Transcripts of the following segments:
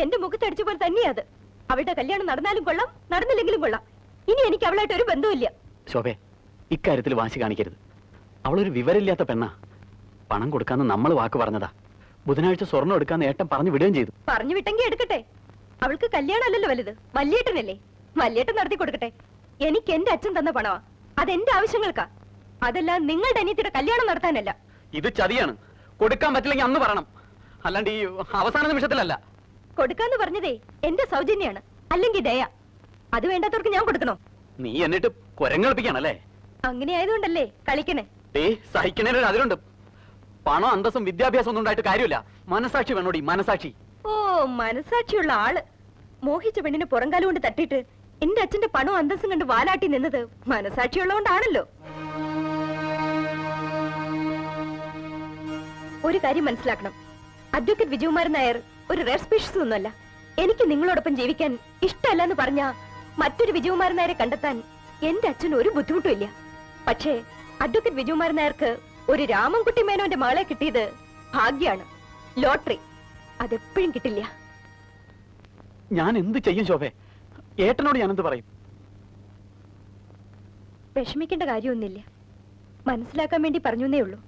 എന്റെ മുഖത്തടിച്ച പോലെ തന്നെയാ അത്. അവളുടെ കല്യാണം നടന്നാലും കൊള്ളാം നടന്നില്ലെങ്കിലും കൊള്ളാം. ഇനി എനിക്ക് അവളായിട്ട് ഒരു ബന്ധമില്ല ശോഭേ ഇക്കാര്യത്തിൽ വാശി കാണിക്കരുത്. അവളൊരു വിവരമില്ലാത്ത പെണ്ണാ. പണം കൊടുക്കാന്ന് നമ്മൾ വാക്ക് പറഞ്ഞതാ. ബുധനാഴ്ച സ്വർണം എടുക്കാന്ന് ഏട്ടൻ പറഞ്ഞു വിടുകയും ചെയ്തു. പറഞ്ഞു വിട്ടെങ്കിൽ എടുക്കട്ടെ. അവൾക്ക് കല്യാണം അല്ലല്ലോ വലുത്. വല്യേട്ടനല്ലേ? വല്യേട്ടൻ നടത്തി കൊടുക്കട്ടെ. എനിക്ക് എന്റെ അച്ഛൻ തന്ന പണമാ. അതെന്റെ ആവശ്യങ്ങൾക്കാ. അതല്ല നിങ്ങളുടെ അനിയത്തിയുടെ കല്യാണം നടത്താനല്ല. ഇത് ചതിയാണ്. കൊടുക്കാൻ പറ്റില്ലെങ്കിൽ അന്ന് പറയണം. അല്ലാണ്ട് ഈ അവസാന നിമിഷത്തിലല്ല. കൊടുക്കാന്ന് പറഞ്ഞതേ എന്റെ സൗജന്യാണ് അല്ലെങ്കിൽ ദയ. അത് വേണ്ടാത്തവർക്ക് ഞാൻ കൊടുക്കണോ? നീ എന്നിട്ട് കുരങ്ങളിപ്പിക്കാണല്ലേ അങ്ങനെ ആയതുകൊണ്ടല്ലേ കളിക്കണേ. ഏ അതിലുണ്ട് പണം അന്തസ്സും വിദ്യാഭ്യാസം ഒന്നും ഉണ്ടായിട്ട് കാര്യമില്ല. മനസാക്ഷി വേണോടി മനസാക്ഷി. ഓ മനസാക്ഷിയുള്ള ആൾ. മോഹിച്ച പെണ്ണിന് പുറംകാലം കൊണ്ട് തട്ടിയിട്ട് എന്റെ അച്ഛന്റെ പണവും അന്തസ്സും കണ്ട് വാലാട്ടി നിന്നത് മനസാക്ഷിയുള്ളതുകൊണ്ടാണല്ലോ. ഒരു കാര്യം മനസ്സിലാക്കണം. അഡ്വക്കേറ്റ് വിജയകുമാരൻ നായർ ഒരു റെയർ സ്പീഷീസ് ഒന്നുമല്ല. എനിക്ക് നിങ്ങളോടൊപ്പം ജീവിക്കാൻ ഇഷ്ടമല്ല എന്ന് പറഞ്ഞ മറ്റൊരു വിജയകുമാരൻ നായരെ കണ്ടെത്താൻ എന്റെ അച്ഛന് ഒരു ബുദ്ധിമുട്ടും ഇല്ല. പക്ഷേ അഡ്വക്കേറ്റ് വിജയകുമാരൻ നായർക്ക് ഒരു രാമൻകുട്ടി മേനോന്റെ മകളെ കിട്ടിയത് ഭാഗ്യാണ്. ലോട്ടറി. അതെപ്പോഴും കിട്ടില്ല. ഞാൻ എന്ത് ചെയ്യും ശോഭേ? ഏട്ടനോട് ഞാൻ എന്ത് പറയും? വിഷമിക്കേണ്ട കാര്യമൊന്നുമില്ല. മനസ്സിലാക്കാൻ വേണ്ടി പറഞ്ഞേ ഉള്ളൂ.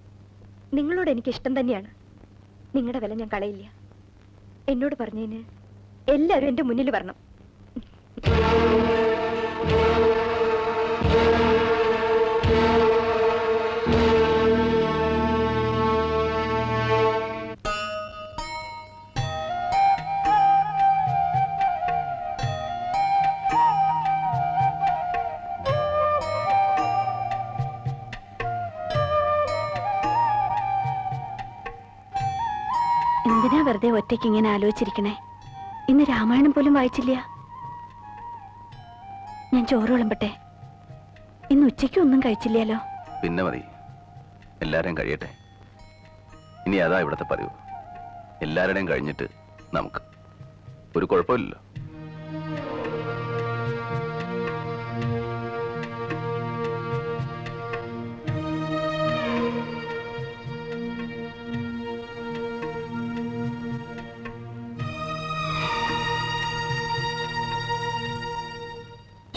നിങ്ങളോട് എനിക്ക് ഇഷ്ടം തന്നെയാണ്. നിങ്ങളുടെ വില ഞാൻ കളയില്ല. എന്നോട് പറഞ്ഞതിന് എല്ലാവരും എന്റെ മുന്നിൽ വരണം. എന്തിനാ വെറുതെ ഒറ്റയ്ക്ക് ഇങ്ങനെ ആലോചിച്ചിരിക്കണേ? ഇന്ന് രാമായണം പോലും വായിച്ചില്ല. ഞാൻ ചോറ് വിളമ്പട്ടെ? ഇന്ന് ഉച്ചയ്ക്ക് ഒന്നും കഴിച്ചില്ലല്ലോ. പിന്നെ മതി. എല്ലാവരെയും കഴിയട്ടെ. ഇനി അതാ ഇവിടത്തെ പതിവ്. എല്ലാവരുടെയും കഴിഞ്ഞിട്ട് നമുക്ക്. ഒരു കുഴപ്പമില്ലല്ലോ.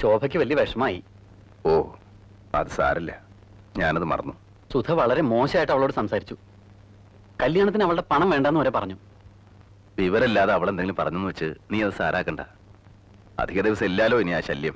ശോഭയ്ക്ക് വലിയ വിഷമായി ഓ അത് സാരല്ല. ഞാനത് മറന്നു. സുധ വളരെ മോശമായിട്ട് അവളോട് സംസാരിച്ചു. കല്യാണത്തിന് അവളുടെ പണം വേണ്ടെന്ന് വരെ പറഞ്ഞു. വിവരമില്ലാതെ അവൾ എന്തെങ്കിലും പറഞ്ഞെന്ന് വെച്ച് നീ അത് സാരാക്കണ്ട. അധിക ദിവസം ഇല്ലാലോ ഇനി ആ ശല്യം.